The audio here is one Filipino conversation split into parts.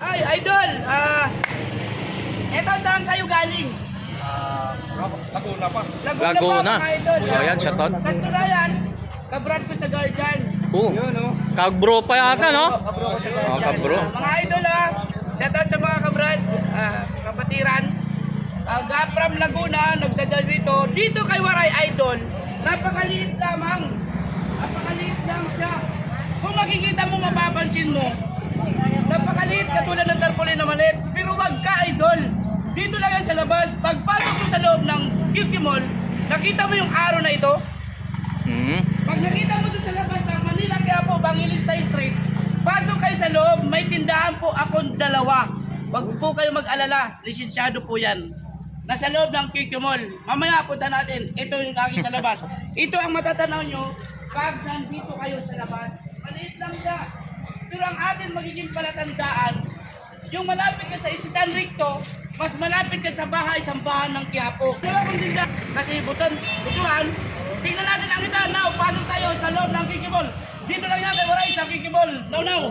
Ay, idol! Ah, eto saan kayo galing? Ah, Laguna pa. Laguna, Laguna. pa, mga idol. Oh, yan, shoutout. Ganito na yan. Kabrad ko sa Guardian. Oh, Yun, oh. kagbro pa yata, no? Kabro ko sa Oh, kabro. Ah, mga idol ha. Shoutout sa mga kabrad. Ah, kapatiran. Uh, from Laguna, nagsadya dito. Dito kay Waray Idol. Napakaliit lamang. Napakaliit lang siya. Kung makikita mo, mapapansin mo. Katulad ng tarpaulin na maliit. Pero wag ka, idol. Dito lang yan sa labas. Pagpasok mo sa loob ng QQ Mall, nakita mo yung araw na ito. Hmm. Pag nakita mo doon sa labas ng Manila kaya po Bangilista Street, pasok kayo sa loob, may tindahan po akong dalawa. Wag po kayo mag-alala, lisensyado po yan. Nasa loob ng QQ Mall. Mamaya punta natin. Ito yung aking sa labas. Ito ang matatanaw nyo pag nandito kayo sa labas. Maliit lang siya. Pero ang atin magiging palatandaan, yung malapit ka sa Isitan Ricto, mas malapit ka sa bahay, sambahan ng Quiapo. Dalawa kong tinda. Kasi buton, butuhan, tingnan natin ang isa. Now, pasok tayo sa loob ng Kikibol. Dito lang kay Waray sa Kikibol. Now, now.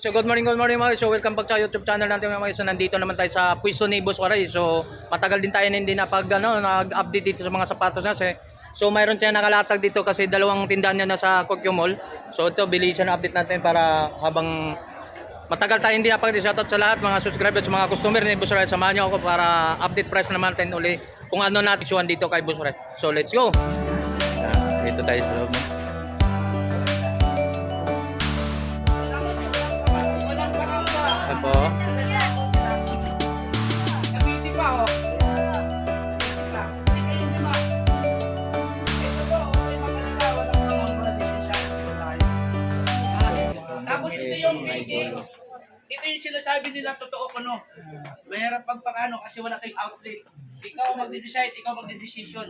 So good morning, good morning mga. So welcome back sa YouTube channel natin mga. So nandito naman tayo sa pwesto ni Boss Waray. So matagal din tayo na hindi napag ano, nag-update dito sa mga sapatos natin. So mayroon siya nakalatag dito kasi dalawang tindahan niya nasa Kokyo Mall. So ito bilisan na update natin para habang matagal tayo hindi napag shoutout sa lahat mga subscribers, mga customer ni Boss Waray. Samahan niyo ako para update price naman natin uli kung ano natin dito kay Boss Waray. So let's go. Ah, dito tayo sa loob. Mahirap pagpakano kasi wala tayong outlet. Ikaw magde-decide, ikaw magde-decision.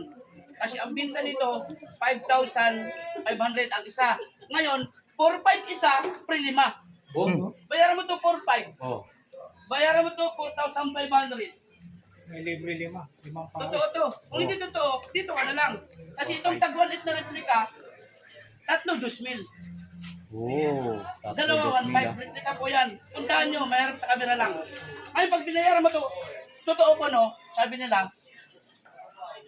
Kasi ang binta nito, 5,500 ang isa. Ngayon, 4,500 isa, pre lima. Hmm. Bayaran mo to 4,500. Oh. Bayaran mo to 4,500. May libre lima. Limang pa. Totoo to. Kung hindi totoo, dito ka na lang. Kasi itong tag 1.8 na replika, tatlo 2,000. Oh. Dalawa 1.5 replika po yan. Puntahan nyo, mayroon sa camera lang. Ay, pag binayaran mo to, totoo po no, sabi nila,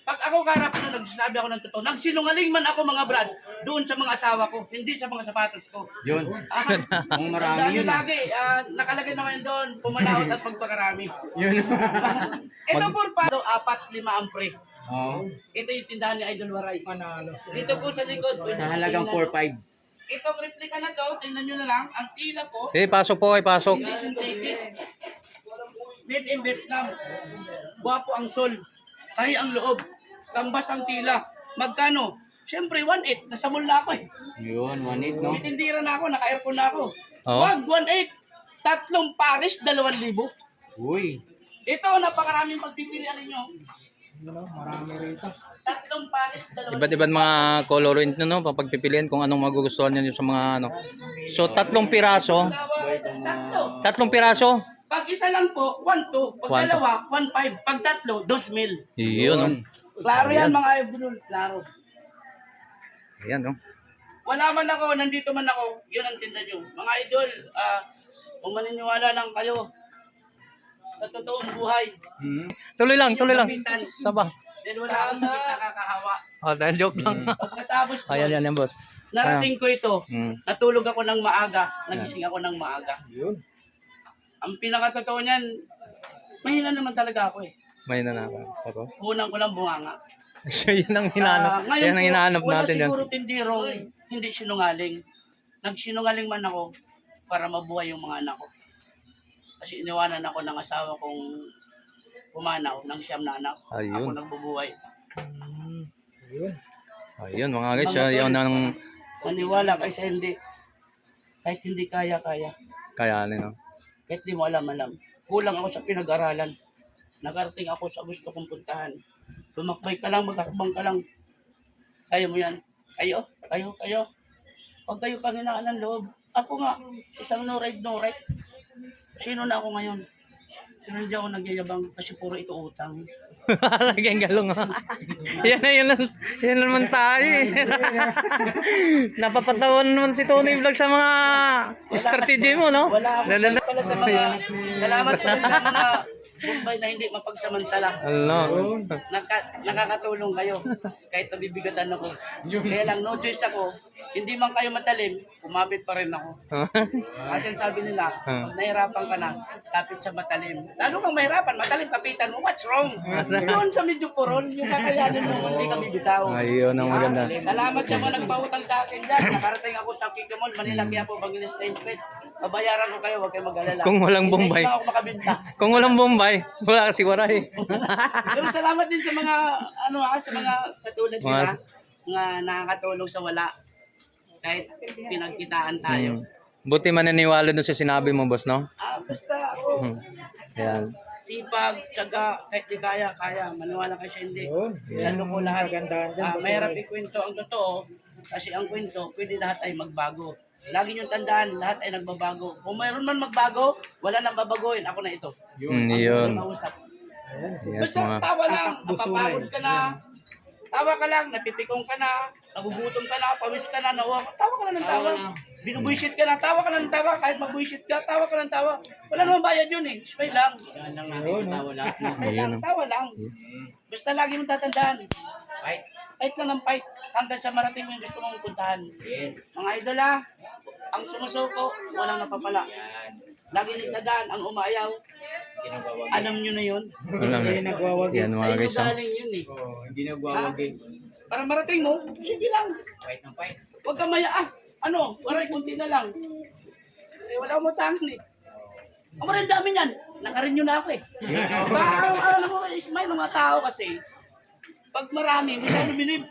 pag ako karap na nagsasabi ako ng totoo, nagsinungaling man ako mga brad, doon sa mga asawa ko, hindi sa mga sapatos ko. Yun. Ah, Ang marami nyo yun, ah. lagi, ah, nakalagay naman doon, pumalawat at pagpakarami. Yun. Ito po pa, apat, lima ang pre. oh. Ito yung tindahan ni Idol Waray. Panalo. Dito po sa likod. Sa halagang 4-5. Itong replika na to, tingnan nyo na lang, ang tila po, Eh, pasok po ay pasok. Made in Vietnam. Guwapo ang sol. Kaya ang loob. Kambas ang tila. Magkano? Siyempre, 1.8. Nasa mall na ako eh. Yun, 1-8, no? May tindira na ako, naka-aircon na ako. Oo. Wag, 1.8. Tatlong Paris, 2,000. Uy. Ito, napakaraming pagpipilian ninyo. Ano, marami rito. Tatlong Paris, 2,000. Iba't ibang mga colorant nyo, no? Papagpipilian kung anong magugustuhan nyo sa mga ano. So, tatlong piraso. Tatlo. Tatlong piraso. Pag isa lang po, 1-2. Pag One, two. dalawa, 1-5. Pag tatlo, 2,000. Yun, no? Klaro yan mga idol. Klaro. Ayan, no? Wala man ako, nandito man ako, yun ang tinda nyo. Mga idol, ah, kung maniniwala lang kayo sa totoong buhay, Hmm. Tuloy lang, tuloy lang. Saba. then wala akong sakit nakakahawa. Oh, dahil joke lang. Pagkatapos po, Ayan, yan, yan, boss. narating ko ito. Hmm. Natulog ako ng maaga, nagising ako ng maaga. Yun. Ang pinakatotoo niyan, mahina naman talaga ako eh. May nanaka. Sabo. Unang ko lang bunganga. So, yan ang hinahanap. ngayon Yan ang hinahanap wala natin yan. siguro tindirong hindi sinungaling. Nagsinungaling man ako para mabuhay yung mga anak ko. Kasi iniwanan ako ng asawa kong pumanaw ng siyam na anak. Ako Ayun. nagbubuhay. Yun. Ayun, mga guys. ah, Yan ang Maniwala kaysa hindi. Kahit hindi kaya, kaya. kayanin, no? Kahit di mo alam, alam. Kulang ako sa pinag-aralan. Nakarating ako sa gusto kong puntahan. Tumakbay ka lang, magkakabang ka lang. Kaya mo yan. Kayo, kayo, kayo. Huwag kayo panghinaan ng loob. Ako nga, isang no ride, no right. Sino na ako ngayon? Pero hindi ako nagyayabang kasi puro ito utang. Lagi ang galong. ah. yan na yun. lang- Yan naman tayo eh. Napapatawan naman si Tony Vlog sa mga strategy mo, no? Wala akong Lala- salamat pala sa mga, salamat pala sa mga Bombay na hindi mapagsamantala. Ano? Naka, nakakatulong kayo kahit nabibigatan ako. Kaya lang no choice ako. Hindi man kayo matalim, kumapit pa rin ako. Kasi sabi nila, pag nahirapan ka na, kapit sa matalim. Lalo kang mahirapan, matalim, kapitan mo, what's wrong? Doon sa medyo purol, yung kakayanin mo, hindi ka bibitaw. Ayun ang maganda. Salamat sa mga nagpautang sa akin dyan. Nakarating ako sa Kikimol, Manila, kaya po Bangilis State Street. Babayaran ko kayo, huwag kayong mag-alala. Kung walang Hindi Bombay. na ako makabinta. Kung walang Bombay, wala kasi waray. Pero salamat din sa mga, ano ah, sa mga katulad Mga- nila, mga nakakatulong sa wala. Kahit pinagkitaan tayo. Hmm. Buti mananiwala dun sa sinabi mo, boss, no? Ah, basta ako. Hmm. Yan. Sipag, tsaga, kahit di kaya, kaya. Maniwala kayo sa hindi. Sa ko lahat. Kagandahan dyan, Ah, mahirap ikwento ang totoo. Kasi ang kwento, pwede lahat ay magbago. Lagi niyong tandaan, lahat ay nagbabago. Kung mayroon man magbago, wala nang babaguhin. Ako na ito. Hmm, Ako yun. na mausap. Yes, Basta mga... tawa lang, napapagod ka na. Tawa ka lang, napipikong ka na, nagugutom ka na, pawis ka na, nawa, tawa ka lang ng tawa. Binubuisit ka na, tawa ka lang ng tawa, kahit magbuisit ka, tawa ka lang ng tawa. Wala namang bayad yun eh, smile lang. Yan lang natin sa tawa lang. Smile lang, tawa lang. Basta lagi mong tatandaan. Fight. Fight lang ng fight hanggang sa marating mo yung gusto mong puntahan. Yes. Mga idol ah, ang sumusuko, walang napapala. Lagi niyong tandaan, ang umayaw, alam nyo na yun. Walang... Yan Sa mga inyo guys, oh. galing yun eh. Hindi nagwawagi. Para marating mo, sige lang. Fight ng fight. Huwag ka maya, ah, ano, waray, kunti na lang. Eh, wala mo tangan eh. Ang maraming dami niyan. Nakarenew na ako eh. Baka, ano mo, smile ng mga tao kasi. Pag marami, siya believe.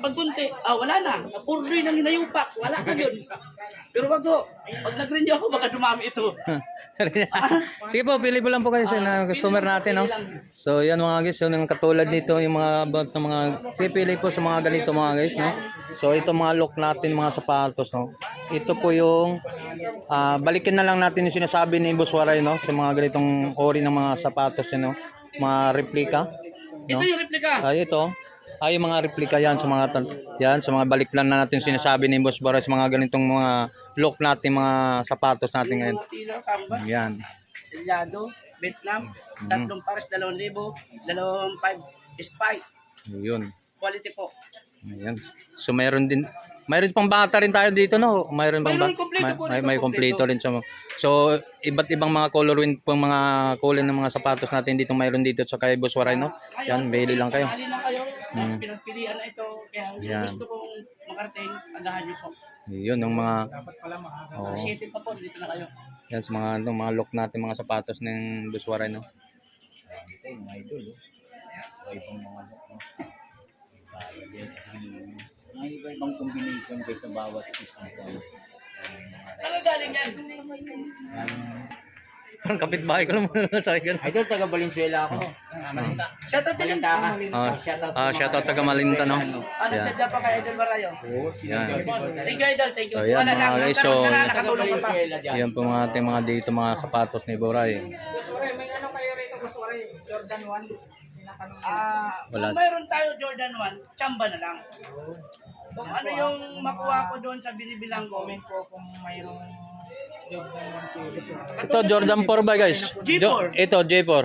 Pag kunti, ah, wala na. Napurdoy ng hinayupak. Wala ka yun. Pero wag ko, pag nag-renew ako, baka dumami ito. Sige po, pili po lang po kayo sa na customer natin, no? So, yan mga guys, yun yung katulad nito, yung mga about ng mga, pipili po sa mga ganito mga guys, no? So, ito mga look natin, mga sapatos, no? Ito po yung, ah, balikin na lang natin yung sinasabi ni Boss Waray, no? Sa mga ganitong ori ng mga sapatos, yun, no? Mga replika, no? Ito yung replika. Ay, ito. Ay, yung mga replika yan sa mga yan sa mga baliklan na natin sinasabi ni Boss sa mga ganitong mga look natin, mga sapatos natin ngayon. Yan. Selyado, Vietnam, tatlong pares, dalawang libo, dalawang five, spy, Yun. quality po. Ayan. So mayroon din mayroon pang bata rin tayo dito no. Mayroon pang Mayroon ba- kompleto po may, dito, may kompleto rin sa So iba't ibang mga color wind pang mga kulay ng mga sapatos natin dito mayroon dito sa kay Boss Waray no. Yan, bili lang kayo. Hali lang kayo. Mm. Pinagpilian na ito. Kaya yung Yan. gusto kong makarating, agahan niyo po. Yun yung mga Dapat pala maaga. oh, City pa po, dito na kayo. yan sa mga ano, mga look natin mga sapatos ng Boss Waray no. May iba-ibang combination kayo sa bawat isang point. Saan ka galing yan? Parang kapitbahay ko lang sa akin. Idol, taga Valenzuela ako. Shout out din. Malinta ka. Ah, Shoutout ah, shoutout taga Malinta no. Ano Yan. sadya pa kay Idol Barayo? Yan. Thank you, Idol. Thank you. So, yan, mga guys, so- ka ka. Yan po mga ating mga dito mga sapatos ni Boray. Boss Waray, may ano kayo rito, Waray? Jordan 1. Ah, Wala. kung mayroon tayo Jordan 1, chamba na lang. Kung ano yung makuha ko doon sa binibilang ko, comment po kung mayroong Jordan 1 si Boss Waray. Ito Jordan 4 ba guys? Jo- ito J4.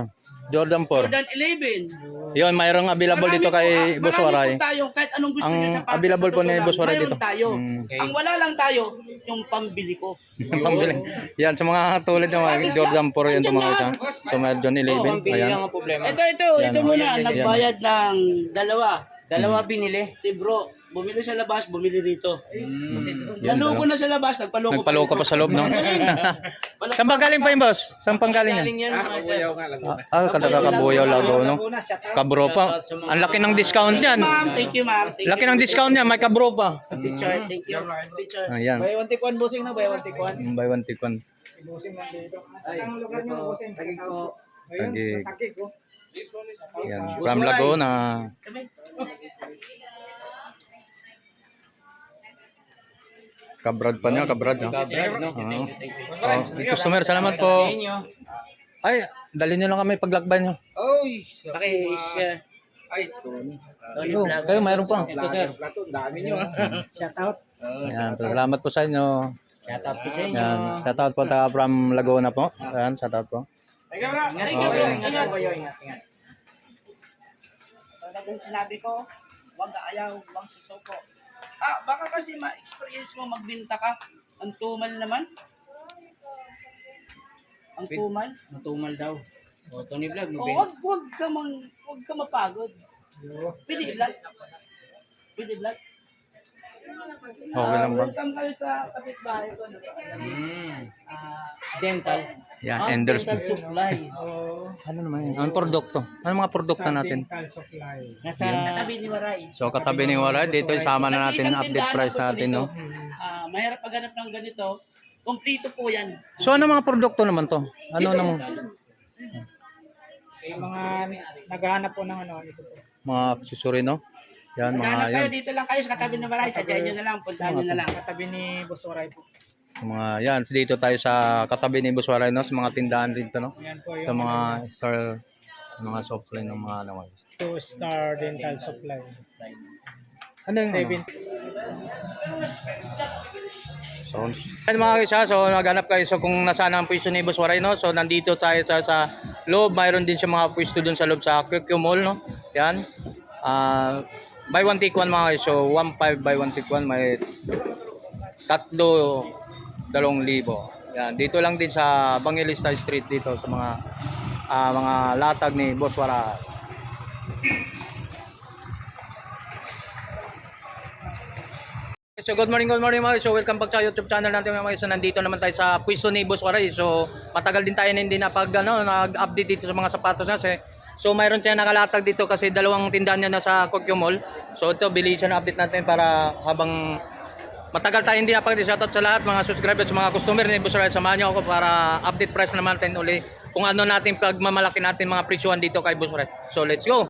Jordan 4. Jordan 11. Yon, mayroong available dito kay Marami Boss po, ah, Waray. Marami po tayo, kahit anong gusto Ang niyo sa patos, available sa po ni totoo Boss lang, Waray mayroon dito. tayo. Mm. Ang wala lang tayo, yung pambili ko. Pambili. Yan sa mga tulad ng mga Jordan 4 yan sa mga isa. So may John 11. Pili lang Ayan. ang problema. Ito, ito, Yan, ito oh. muna, Yan. nagbayad ng dalawa. Dalawa binili. Si bro, bumili sa labas, bumili rito. Yan, Nalugo na sa labas, nagpaloko. Nagpaloko pa sa loob, no? Saan ba galing pa yun, boss? Saan pang galing yan? Galing yan, mga sir. Ah, kadakakabuyaw lago, no? Kabro pa. Ang laki ng discount yan. Ma'am, thank you, ma'am. Thank Laki you. ng discount niya, may kabro pa. Picture, thank you. Picture. Ayan. Buy one take one bossing na, buy one take one. Buy one, take one. Bossing nandito. Ang lugar niyo, bossing. Tagig Taguig. sa Taguig ko. Yan. From Laguna. Kabrad pa niya, kabrad. No? Kabrad, no? Oo. Oh, customer, salamat po. Ay, Dali nyo lang kami paglakbay nyo. Oy! Paki-share. Ay, Tony. Tony Oh, Vlog. kayo mayroon pa. Ito sir. Plato, dami nyo ah. Shout out. Ayan, salamat po sa inyo. Shoutout po sa inyo. Ayan, shoutout po taga from Laguna po. Ayan, shoutout po. Teka bro. Ingat. Ingat Ingat. po ingat, ingat. Talagang sinabi ko, huwag ayaw, huwag susuko. Ah, baka kasi ma-experience mo magbinta ka. Ang tumal naman. Ang tumal. Matumal daw. O, Tony Vlog, O, wag, wag ka mang, wag ka mapagod. Pwede vlog. Pwede vlog. Okay lang ba? Welcome kayo sa kapitbahay ko. Hmm. Ah, Dental. Yan, Enders. dental supply. Ano naman yun? Anong produkto? Ano mga produkto natin? Nasa katabi ni Waray. So katabi ni Waray, dito isama na natin update price natin, no? Ah, mahirap paghanap ng ganito. Kompleto po yan. So ano mga produkto naman to? Ano nang Yung mga naghahanap po ng ano, ito po. mga accessory, no? Yan, mga Maghanap kayo yan. dito lang kayo sa katabi ni Waray. Sadyain nyo na lang. Puntahan nyo na lang. Katabi ni Boss Waray po. Mga yan, dito tayo sa katabi ni Boss Waray, no? Sa mga tindahan dito, no? Yan po Ito mga star, mga line ng mga ano. two star dental supply. Ano yung ano? Seven. So, yan mga kisa, so naghanap kayo so kung nasaan ang pwesto ni Boss Waray, no? So nandito tayo sa, sa loob, mayroon din siya mga pwesto dun sa loob sa QQ Mall, no? Yan. Ah, buy one take one mga kisa, so 1.5 buy one take one, may tatlo, dalawang libo. Yan, dito lang din sa Bangilista Street dito sa mga ah, mga latag ni Boss Waray. So good morning, good morning mga So welcome back sa YouTube channel natin mga so nandito naman tayo sa pwesto ni Boss Waray. So matagal din tayo na hindi napag ano, nag-update dito sa mga sapatos natin. So mayroon siya nakalatag dito kasi dalawang tindahan niya nasa Kokyo Mall. So ito bilisan na update natin para habang matagal tayo hindi napag shoutout sa lahat mga subscribers, mga customer ni Boss Waray. Samahan niyo ako para update price naman natin uli kung ano natin pagmamalaki natin mga presyuhan dito kay Boss Waray. So let's go.